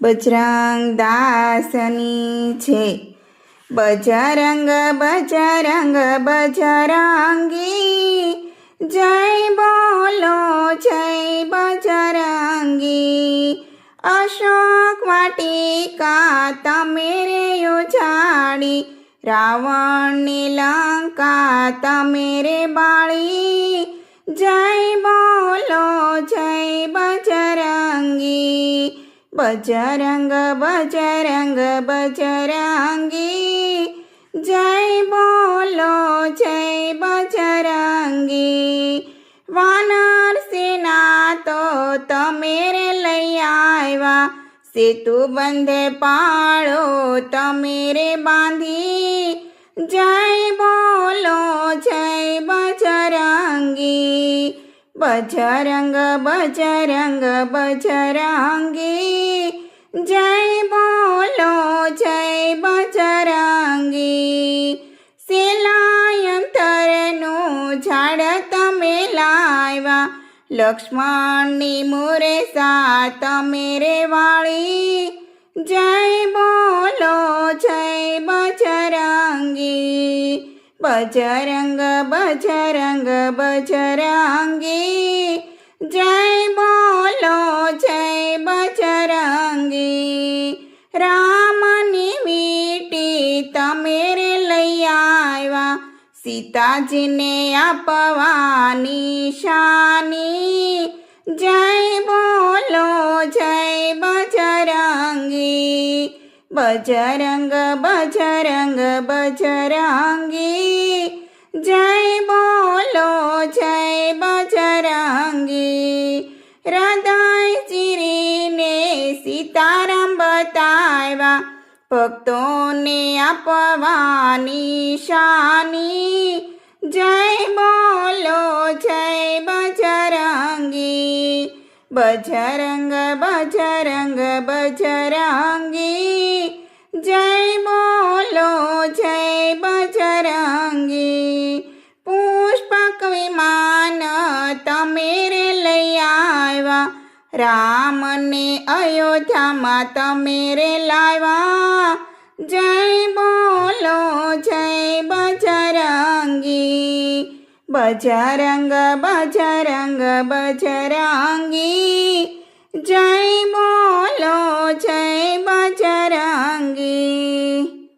બજરંગ દાસની છે. બજરંગ બજરંગ, બજરંગી, જય બોલો, જય બજરંગી. અશોક વાટિકા, તમે રે ઉજાડી રાવણની લંકા, તમે રે બાળી. જય બોલો, જય બજરંગી. બજરંગ બજરંગ, બજરંગી, જય બોલો, જય બજરંગી. વાનર સેના તો તમે રે લઈ આવ્યા. સેતુ બંધે પાળો, તમે રે બાંધી. જય બજરંગ બજરંગ, બજરંગી, જય બોલો, જય બજરંગી. શિલાયંતરનું ઝાડ તમે લાવ્યા, લક્ષ્મણની મુરે સા તમે રે વાળી જય બજરંગ બજરંગ, બજરંગી, જય બોલો, જય બજરંગી. રામની મીટી તમે લઈ આવ્યા, સીતાજીને આપવાની શાની. જય બોલો, જય બજરંગ બજરંગ બજરંગી જય બોલો જય બજરંગી હૃદય ચીરીને સીતારામ બતાવ્યા ભક્તોને આપવાની શાની જય બોલો જય બજરંગી બજરંગ બજરંગ બજરંગી રામને અયોધ્યામાં તમે રે લાવ્યા. જય બોલો, જય બજરંગી. બજરંગ બજરંગ, બજરંગી. જય બોલો, જય